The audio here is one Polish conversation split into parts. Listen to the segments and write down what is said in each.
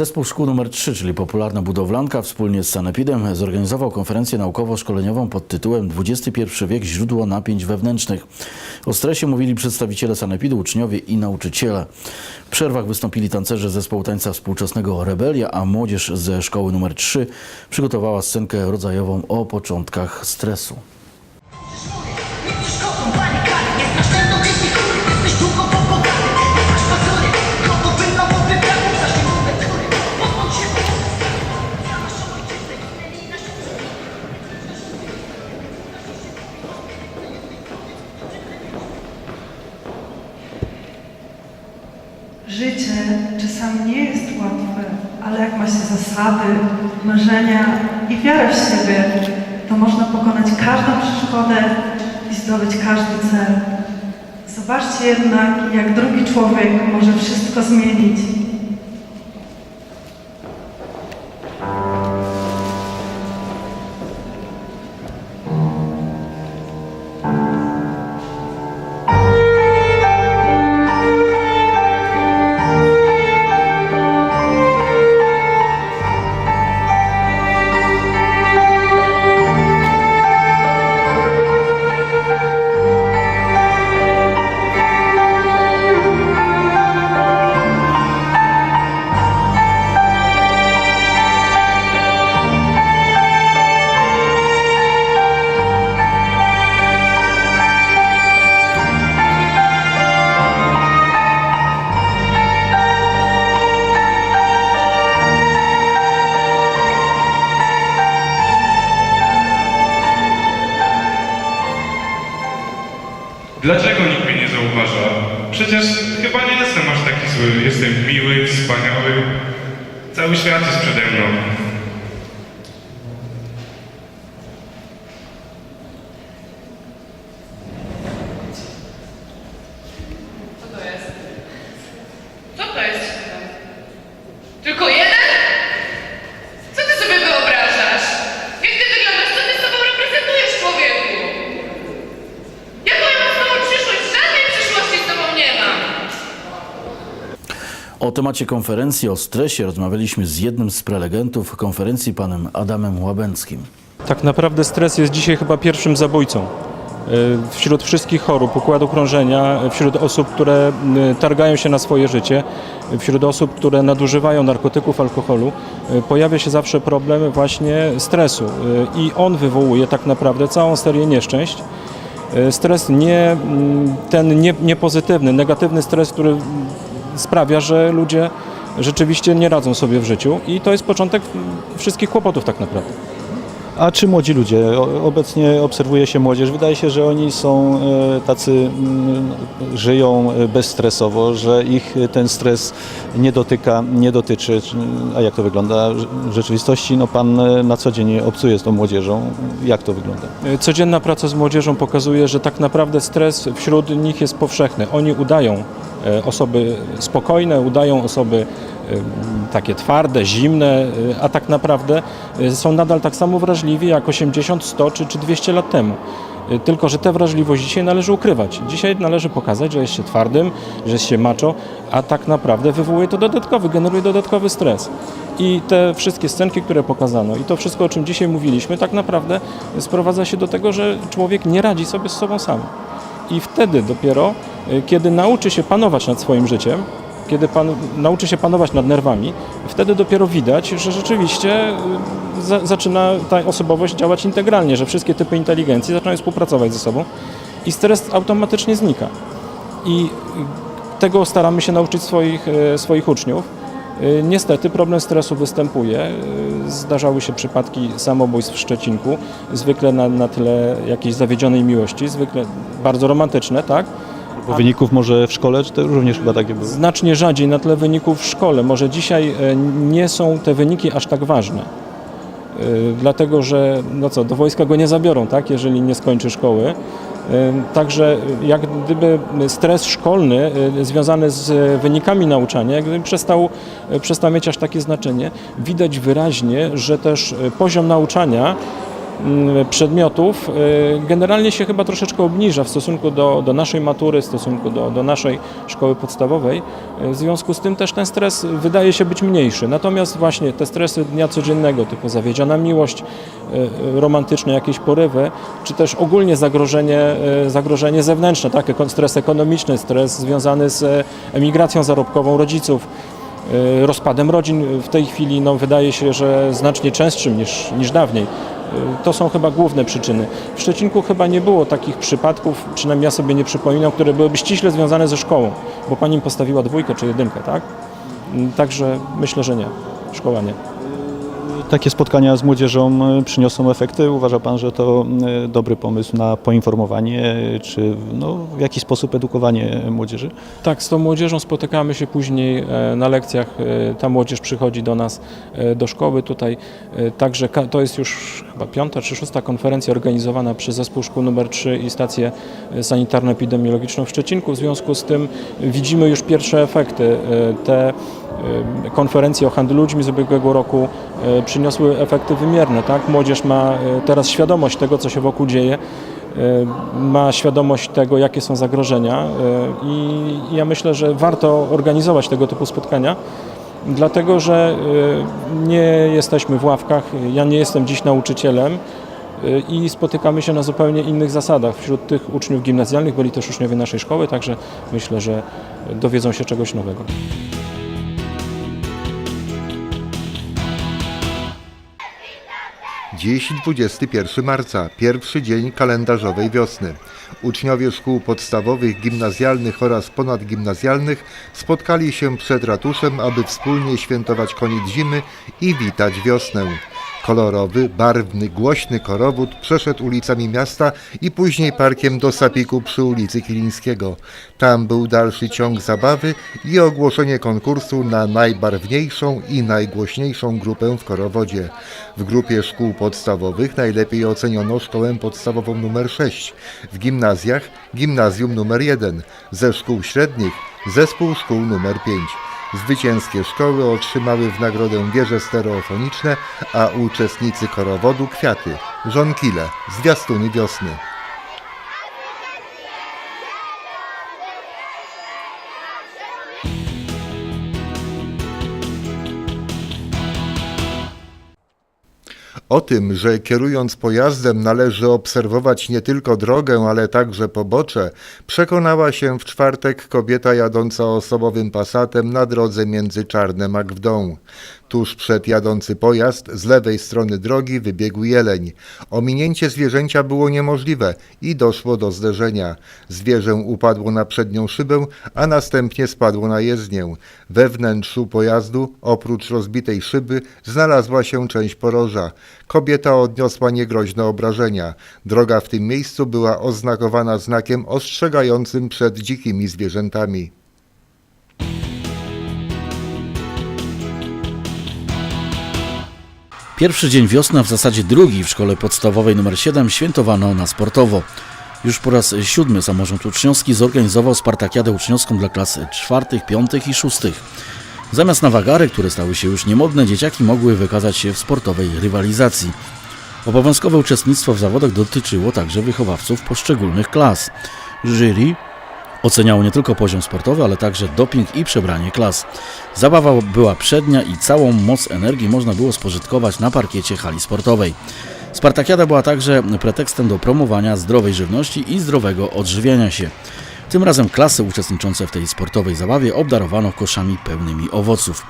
Zespół Szkół nr 3, czyli popularna budowlanka, wspólnie z Sanepidem zorganizował konferencję naukowo-szkoleniową pod tytułem XXI wiek źródło napięć wewnętrznych. O stresie mówili przedstawiciele Sanepidu, uczniowie i nauczyciele. W przerwach wystąpili tancerze zespołu tańca współczesnego Rebelia, a młodzież ze szkoły nr 3 przygotowała scenkę rodzajową o początkach stresu. Przeszkodę i zdobyć każdy cel. Zobaczcie jednak, jak drugi człowiek może wszystko zmienić. Cały świat jest przede mną. Co to jest? Co to jest? Tylko jeden? Co ty sobie wyobrażasz? Jak ty wyglądasz? Co ty sobą reprezentujesz człowieku? Jaką ja mam z tobą przyszłość? Żadnej przyszłości z tobą nie mam. O temacie konferencji o stresie rozmawialiśmy z jednym z prelegentów konferencji, panem Adamem Łabęckim. Tak naprawdę stres jest dzisiaj chyba pierwszym zabójcą. Y, Wśród wszystkich chorób układu krążenia, wśród osób, które y, targają się na swoje życie, wśród osób, które nadużywają narkotyków, alkoholu, y, pojawia się zawsze problem właśnie stresu. I on wywołuje tak naprawdę całą serię nieszczęść. Stres nie, ten nie, niepozytywny, negatywny stres, który sprawia, że ludzie rzeczywiście nie radzą sobie w życiu i to jest początek wszystkich kłopotów tak naprawdę. A czy młodzi ludzie? Obecnie obserwuje się młodzież. Wydaje się, że oni są e, tacy, mm, żyją e, bezstresowo, że ich e, ten stres nie dotyka, nie dotyczy. Czy- A jak to wygląda w rzeczywistości? No pan na co dzień obcuje z tą młodzieżą. Jak to wygląda? Codzienna praca z młodzieżą pokazuje, że tak naprawdę stres wśród nich jest powszechny. Oni udają osoby spokojne, udają osoby e, takie twarde, zimne, e, a tak naprawdę e, są nadal tak samo wrażliwi jak 80, 100 czy, czy 200 lat temu. E, Tylko, że tę wrażliwość dzisiaj należy ukrywać. Dzisiaj należy pokazać, że jest się twardym, że jest się macho, a tak naprawdę wywołuje to dodatkowy, generuje dodatkowy stres. I te wszystkie scenki, które pokazano i to wszystko, o czym dzisiaj mówiliśmy, tak naprawdę sprowadza się do tego, że człowiek nie radzi sobie z sobą sam. I wtedy dopiero, y, kiedy nauczy się panować nad swoim życiem, kiedy pan, nauczy się panować nad nerwami, wtedy dopiero widać, że rzeczywiście y, za, zaczyna ta osobowość działać integralnie, że wszystkie typy inteligencji zaczynają współpracować ze sobą i stres automatycznie znika. I tego staramy się nauczyć swoich, y, swoich uczniów. Y, Niestety problem stresu występuje. Y, Zdarzały się przypadki samobójstw w Szczecinku, zwykle na, na tle jakiejś zawiedzionej miłości, zwykle bardzo romantyczne, tak? Bo wyników może w szkole, czy to również chyba takie były? Znacznie rzadziej na tle wyników w szkole. Może dzisiaj e, nie są te wyniki aż tak ważne. Dlatego, że no co, do wojska go nie zabiorą, tak, jeżeli nie skończy szkoły. Także jak gdyby stres szkolny e, związany z wynikami nauczania, gdyby przestał, e, przestał mieć aż takie znaczenie, widać wyraźnie, że też poziom nauczania przedmiotów y, generalnie się chyba troszeczkę obniża w stosunku do, do naszej matury, w stosunku do, do naszej szkoły podstawowej. Y, W związku z tym też ten stres wydaje się być mniejszy. Natomiast właśnie te stresy dnia codziennego, typu zawiedziona miłość, y, romantyczne jakieś porywy, czy też ogólnie zagrożenie, zagrożenie zewnętrzne, tak? Stres ekonomiczny, stres związany z e, emigracją zarobkową rodziców, rozpadem rodzin w tej chwili no, wydaje się, że znacznie częstszym niż, niż dawniej. Y, To są chyba główne przyczyny. W Szczecinku chyba nie było takich przypadków, przynajmniej ja sobie nie przypominam, które byłyby ściśle związane ze szkołą, bo pani im postawiła dwójkę czy jedynkę, tak? Mm, Także myślę, że nie. Szkoła nie. Takie spotkania z młodzieżą e, przyniosą efekty. Uważa Pan, że to dobry pomysł na poinformowanie, czy no, w jakiś sposób edukowanie młodzieży? Tak, z tą młodzieżą spotykamy się później e, na lekcjach. E, Ta młodzież przychodzi do nas e, do szkoły tutaj. Także to jest już piąta czy szósta konferencja organizowana przez Zespół Szkół nr 3 i stację sanitarno-epidemiologiczną w Szczecinku. W związku z tym widzimy już pierwsze efekty. E, Te e, konferencje o handlu ludźmi z ubiegłego roku e, przyniosły efekty wymierne. Tak? Młodzież ma teraz świadomość tego, co się wokół dzieje ma świadomość tego, jakie są zagrożenia i ja myślę, że warto organizować tego typu spotkania, dlatego że e, nie jesteśmy w ławkach, ja nie jestem dziś nauczycielem e, i spotykamy się na zupełnie innych zasadach. Wśród tych uczniów gimnazjalnych byli też uczniowie naszej szkoły, także myślę, że dowiedzą się czegoś nowego. Dziś 21 marca, pierwszy dzień kalendarzowej wiosny. Uczniowie szkół podstawowych, gimnazjalnych oraz ponadgimnazjalnych spotkali się przed ratuszem, aby wspólnie świętować koniec zimy i witać wiosnę. Kolorowy, barwny, głośny korowód przeszedł ulicami miasta i później parkiem do Sapiku przy ulicy Kilińskiego. Tam był dalszy ciąg zabawy i ogłoszenie konkursu na najbarwniejszą i najgłośniejszą grupę w Korowodzie. W grupie szkół podstawowych najlepiej oceniono szkołę podstawową numer 6, w gimnazjach gimnazjum numer 1, ze szkół średnich zespół szkół numer 5. Zwycięskie szkoły otrzymały w nagrodę wieże stereofoniczne, a uczestnicy korowodu kwiaty, żonkile, zwiastuny wiosny. O tym, że kierując pojazdem należy obserwować nie tylko drogę, ale także pobocze, przekonała się w czwartek kobieta jadąca osobowym pasatem na drodze między Czarnem a Gwdą. Tuż przed jadący pojazd z lewej strony drogi wybiegł jeleń. Ominięcie zwierzęcia było niemożliwe i doszło do zderzenia. Zwierzę upadło na przednią szybę, a następnie spadło na jezdnię. We wnętrzu pojazdu, oprócz rozbitej szyby, znalazła się część poroża. Kobieta odniosła niegroźne obrażenia. Droga w tym miejscu była oznakowana znakiem ostrzegającym przed dzikimi zwierzętami. Pierwszy dzień wiosny, a w zasadzie drugi w szkole podstawowej nr 7 świętowano na sportowo. Już po raz siódmy samorząd uczniowski zorganizował spartakiadę uczniowską dla klas czwartych, piątych i szóstych. Zamiast na wagary, które stały się już niemodne, dzieciaki mogły wykazać się w sportowej rywalizacji. Obowiązkowe uczestnictwo w zawodach dotyczyło także wychowawców poszczególnych klas. Jury Oceniało nie tylko poziom sportowy, ale także doping i przebranie klas. Zabawa była przednia i całą moc energii można było spożytkować na parkiecie hali sportowej. Spartakiada była także pretekstem do promowania zdrowej żywności i zdrowego odżywiania się. Tym razem klasy uczestniczące w tej sportowej zabawie obdarowano koszami pełnymi owoców.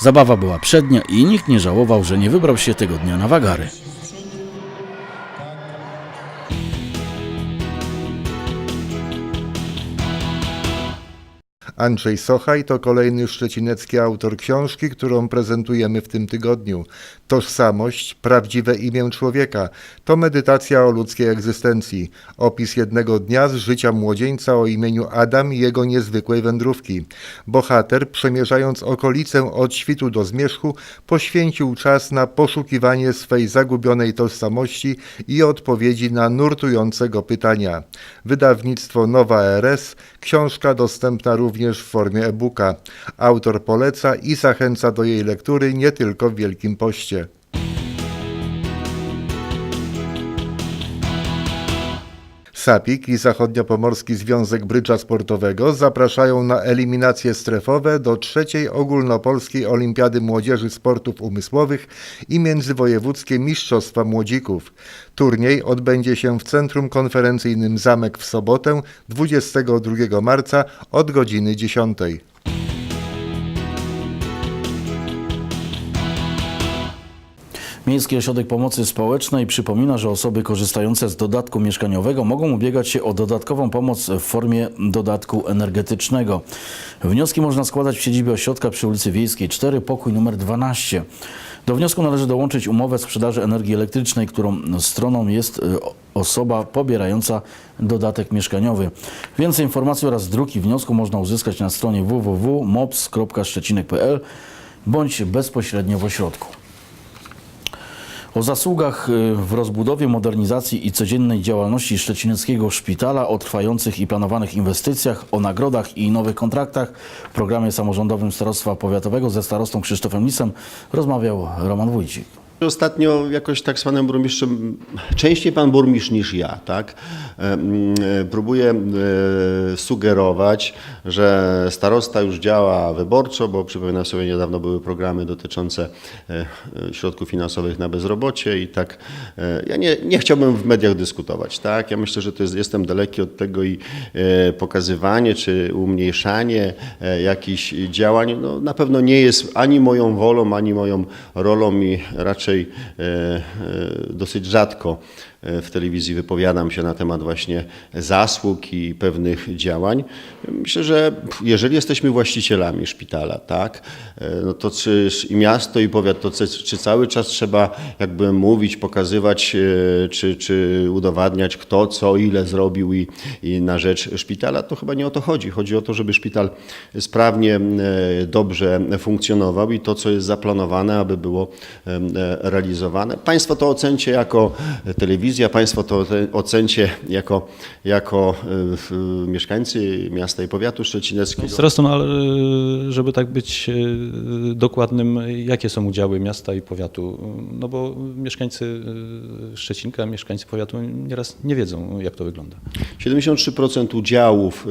Zabawa była przednia i nikt nie żałował, że nie wybrał się tego dnia na wagary. Andrzej Sochaj to kolejny szczecinecki autor książki, którą prezentujemy w tym tygodniu. Tożsamość, prawdziwe imię człowieka to medytacja o ludzkiej egzystencji. Opis jednego dnia z życia młodzieńca o imieniu Adam i jego niezwykłej wędrówki. Bohater, przemierzając okolicę od świtu do zmierzchu, poświęcił czas na poszukiwanie swej zagubionej tożsamości i odpowiedzi na nurtujące go pytania. Wydawnictwo Nowa RS, książka dostępna również w formie e-booka. Autor poleca i zachęca do jej lektury nie tylko w Wielkim Poście. Sapik i Zachodniopomorski Związek Brydża Sportowego zapraszają na eliminacje strefowe do trzeciej ogólnopolskiej Olimpiady Młodzieży Sportów Umysłowych i Międzywojewódzkie Mistrzostwa Młodzików. Turniej odbędzie się w Centrum Konferencyjnym Zamek w sobotę 22 marca od godziny 10. Miejski Ośrodek Pomocy Społecznej przypomina, że osoby korzystające z dodatku mieszkaniowego mogą ubiegać się o dodatkową pomoc w formie dodatku energetycznego. Wnioski można składać w siedzibie ośrodka przy ulicy Wiejskiej 4, pokój numer 12. Do wniosku należy dołączyć umowę sprzedaży energii elektrycznej, którą stroną jest y, osoba pobierająca dodatek mieszkaniowy. Więcej informacji oraz druki wniosku można uzyskać na stronie www.mops.szczecinek.pl bądź bezpośrednio w ośrodku. O zasługach y, w rozbudowie, modernizacji i codziennej działalności Szczecineckiego Szpitala, o trwających i planowanych inwestycjach, o nagrodach i nowych kontraktach w programie samorządowym Starostwa Powiatowego ze starostą Krzysztofem Lisem rozmawiał Roman Wójcik. Ostatnio jakoś tak z panem burmistrzem, częściej pan burmistrz niż ja, tak? E, Próbuję e, sugerować, że starosta już działa wyborczo, bo przypominam sobie, niedawno były programy dotyczące e, środków finansowych na bezrobocie i tak ja nie, nie chciałbym w mediach dyskutować, tak? Ja myślę, że to jest, jestem daleki od tego i pokazywanie czy umniejszanie jakichś działań no, na pewno nie jest ani moją wolą, ani moją rolą i raczej e, e, dosyć rzadko w telewizji wypowiadam się na temat właśnie zasług i pewnych działań. Myślę, że jeżeli jesteśmy właścicielami szpitala, tak, e, no to czy i miasto i powiat, to czy, cały czas trzeba jakby mówić, pokazywać, e, czy, czy udowadniać kto, co, ile zrobił i, i na rzecz szpitala, to chyba nie o to chodzi. Chodzi o to, żeby szpital sprawnie, e, dobrze funkcjonował i to, co jest zaplanowane, aby było realizowane. Państwo to ocencie jako telewizja, Państwo to ocencie jako, jako e, mieszkańcy miasta i powiatu szczecineckiego. Starostą, ale e, żeby tak być e, dokładnym, jakie są udziały miasta i powiatu? No bo mieszkańcy Szczecinka, mieszkańcy powiatu nieraz nie wiedzą, jak to wygląda. 73% udziałów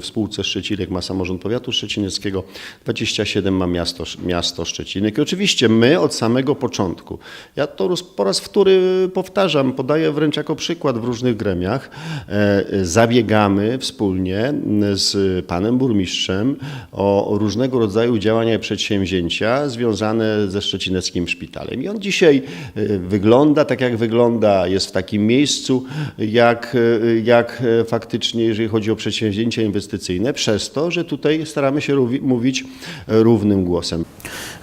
w spółce Szczecinek ma samorząd powiatu szczecineckiego, 27% ma miasto, miasto Szczecinek. I oczywiście my od samego początku, ja to po raz wtóry powtarzam, podaję wręcz jako przykład w różnych gremiach, e, zabiegamy wspólnie z panem burmistrzem o różnego rodzaju działania i przedsięwzięcia związane ze szczecineckim szpitalem. I on dzisiaj e, wygląda tak, jak wygląda, jest w takim miejscu, jak, e, jak faktycznie, jeżeli chodzi o przedsięwzięcia inwestycyjne, przez to, że tutaj staramy się mówić równym głosem.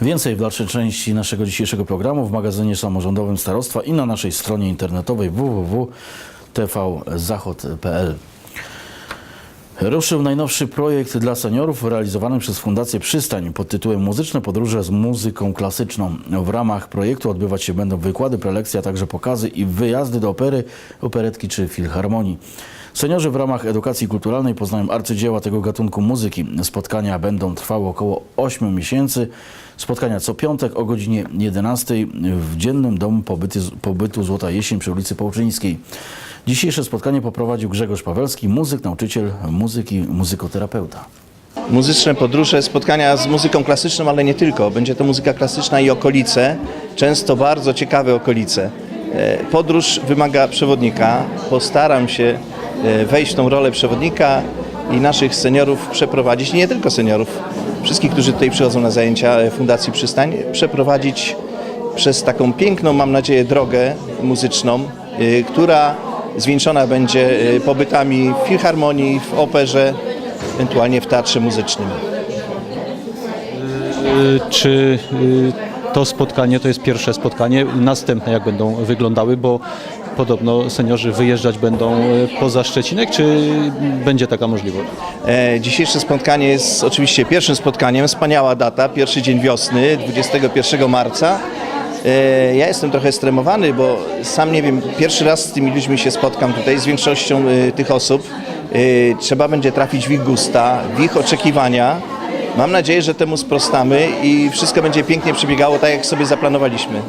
Więcej w dalszej części naszego dzisiejszego programu w magazynie samorządowym Starostwa i na naszej stronie internetowej www.tvzachod.pl. Ruszył najnowszy projekt dla seniorów realizowany przez Fundację Przystań pod tytułem Muzyczne podróże z muzyką klasyczną. W ramach projektu odbywać się będą wykłady, prelekcje, a także pokazy i wyjazdy do opery, operetki czy filharmonii. Seniorzy w ramach edukacji kulturalnej poznają arcydzieła tego gatunku muzyki. Spotkania będą trwały około 8 miesięcy. Spotkania co piątek o godzinie 11 w Dziennym Domu Pobyty, Pobytu Złota Jesień przy ulicy Połczyńskiej. Dzisiejsze spotkanie poprowadził Grzegorz Pawelski, muzyk, nauczyciel muzyki, muzykoterapeuta. Muzyczne podróże, spotkania z muzyką klasyczną, ale nie tylko. Będzie to muzyka klasyczna i okolice, często bardzo ciekawe okolice. E, Podróż wymaga przewodnika. Postaram się wejść w tą rolę przewodnika i naszych seniorów przeprowadzić, nie tylko seniorów, wszystkich, którzy tutaj przychodzą na zajęcia e, Fundacji Przystań, przeprowadzić przez taką piękną, mam nadzieję, drogę muzyczną, e, która zwieńczona będzie e, pobytami w filharmonii, w operze, ewentualnie w teatrze muzycznym. Czy to spotkanie to jest pierwsze spotkanie, następne jak będą wyglądały, bo podobno seniorzy wyjeżdżać będą y, poza Szczecinek, czy będzie taka możliwość? E, Dzisiejsze spotkanie jest oczywiście pierwszym spotkaniem, wspaniała data, pierwszy dzień wiosny, 21 marca. E, Ja jestem trochę stremowany, bo sam nie wiem, pierwszy raz z tymi ludźmi się spotkam tutaj, z większością e, tych osób. E, Trzeba będzie trafić w ich gusta, w ich oczekiwania. Mam nadzieję, że temu sprostamy i wszystko będzie pięknie przebiegało tak, jak sobie zaplanowaliśmy.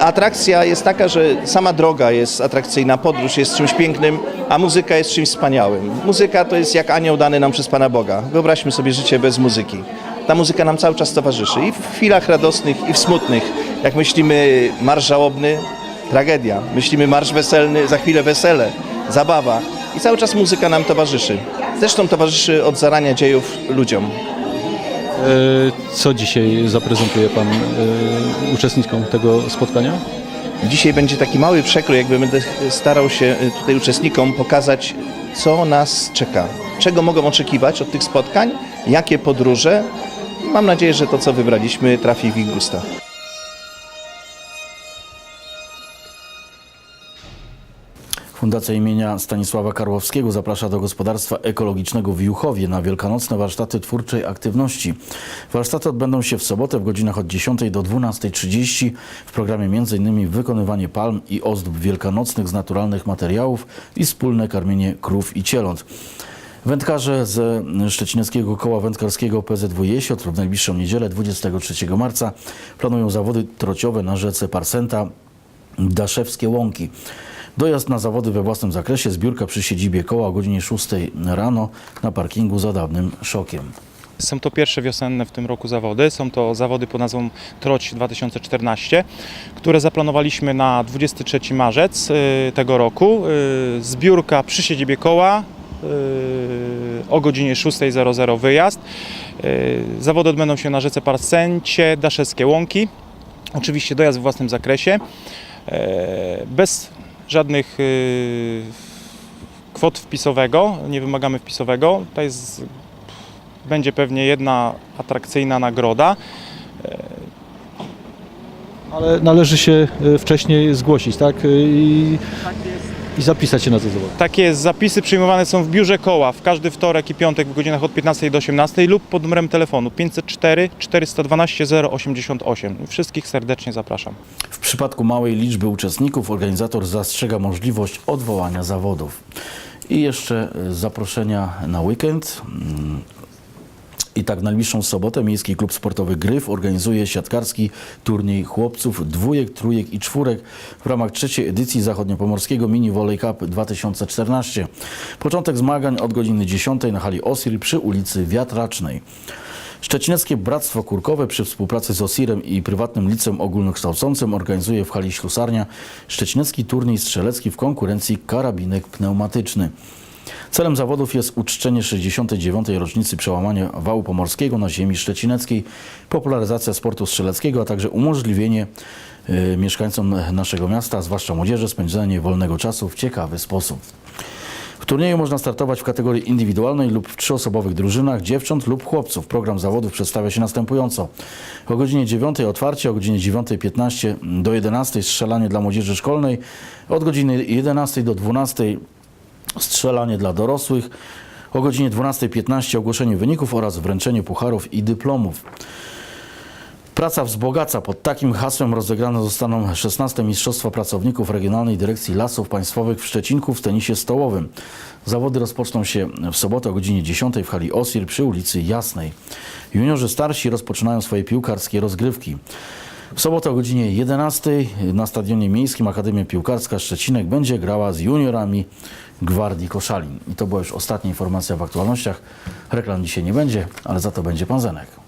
Atrakcja jest taka, że sama droga jest atrakcyjna, podróż jest czymś pięknym, a muzyka jest czymś wspaniałym. Muzyka to jest jak anioł dany nam przez Pana Boga. Wyobraźmy sobie życie bez muzyki. Ta muzyka nam cały czas towarzyszy i w chwilach radosnych, i w smutnych. Jak myślimy marsz żałobny, tragedia. Myślimy marsz weselny, za chwilę wesele, zabawa. I cały czas muzyka nam towarzyszy. Zresztą towarzyszy od zarania dziejów ludziom. E, Co dzisiaj zaprezentuje Pan e, uczestnikom tego spotkania? Dzisiaj będzie taki mały przekrój, jakby będę starał się y, tutaj uczestnikom pokazać, co nas czeka, czego mogą oczekiwać od tych spotkań, jakie podróże. Mam nadzieję, że to, co wybraliśmy, trafi w ich gusta. Fundacja imienia Stanisława Karłowskiego zaprasza do gospodarstwa ekologicznego w Juchowie na wielkanocne warsztaty twórczej aktywności. Warsztaty odbędą się w sobotę w godzinach od 10 do 12.30. W programie m.in. wykonywanie palm i ozdób wielkanocnych z naturalnych materiałów i wspólne karmienie krów i cieląt. Wędkarze ze Szczecineckiego Koła Wędkarskiego PZW Jesiotr w najbliższą niedzielę 23 marca planują zawody trociowe na rzece Parsenta Daszewskie Łąki. Dojazd na zawody we własnym zakresie, zbiórka przy siedzibie koła o godzinie 6 rano na parkingu za dawnym szokiem. Są to pierwsze wiosenne w tym roku zawody. Są to zawody pod nazwą Troć 2014, które zaplanowaliśmy na 23 marzec y, tego roku. Y, Zbiórka przy siedzibie koła y, o godzinie 6.00 wyjazd. Zawody odbędą się na rzece Parsencie, Daszewskie Łąki. Oczywiście dojazd w własnym zakresie. Bez żadnych y, kwot wpisowego, nie wymagamy wpisowego. To jest będzie pewnie jedna atrakcyjna nagroda. Ale należy się e, wcześniej zgłosić, tak? E, I, i zapisać się na te zawody. Takie jest, zapisy przyjmowane są w biurze koła w każdy wtorek i piątek w godzinach od 15 do 18 lub pod numerem telefonu 504 412 088. Wszystkich serdecznie zapraszam. Przypadku małej liczby uczestników organizator zastrzega możliwość odwołania zawodów. I jeszcze y, zaproszenia na weekend. Mm, I tak w najbliższą sobotę Miejski Klub Sportowy Gryf organizuje siatkarski turniej chłopców dwójek, trójek i czwórek w ramach trzeciej edycji zachodniopomorskiego Mini Volley Cup 2014. Początek zmagań od godziny 10 na hali Osir przy ulicy Wiatracznej. Szczecineckie Bractwo Kurkowe przy współpracy z OSIR-em i prywatnym liceum ogólnokształcącym organizuje w hali Ślusarnia szczecinecki turniej strzelecki w konkurencji karabinek pneumatyczny. Celem zawodów jest uczczenie 69. rocznicy przełamania wału pomorskiego na ziemi szczecineckiej, popularyzacja sportu strzeleckiego, a także umożliwienie y, mieszkańcom naszego miasta, zwłaszcza młodzieży, spędzenie wolnego czasu w ciekawy sposób. W turnieju można startować w kategorii indywidualnej lub w trzyosobowych drużynach dziewcząt lub chłopców. Program zawodów przedstawia się następująco. O godzinie 9 otwarcie, o godzinie 9.15 do 11 strzelanie dla młodzieży szkolnej, od godziny 11 do 12 strzelanie dla dorosłych, o godzinie 12.15 ogłoszenie wyników oraz wręczenie pucharów i dyplomów. Praca wzbogaca. Pod takim hasłem rozegrane zostaną 16 Mistrzostwa Pracowników Regionalnej Dyrekcji Lasów Państwowych w Szczecinku w tenisie stołowym. Zawody rozpoczną się w sobotę o godzinie 10 w hali Osir przy ulicy Jasnej. Juniorzy starsi rozpoczynają swoje piłkarskie rozgrywki. W sobotę o godzinie 11 na Stadionie Miejskim Akademia Piłkarska Szczecinek będzie grała z juniorami Gwardii Koszalin. I to była już ostatnia informacja w aktualnościach. Reklam dzisiaj nie będzie, ale za to będzie pan Zenek.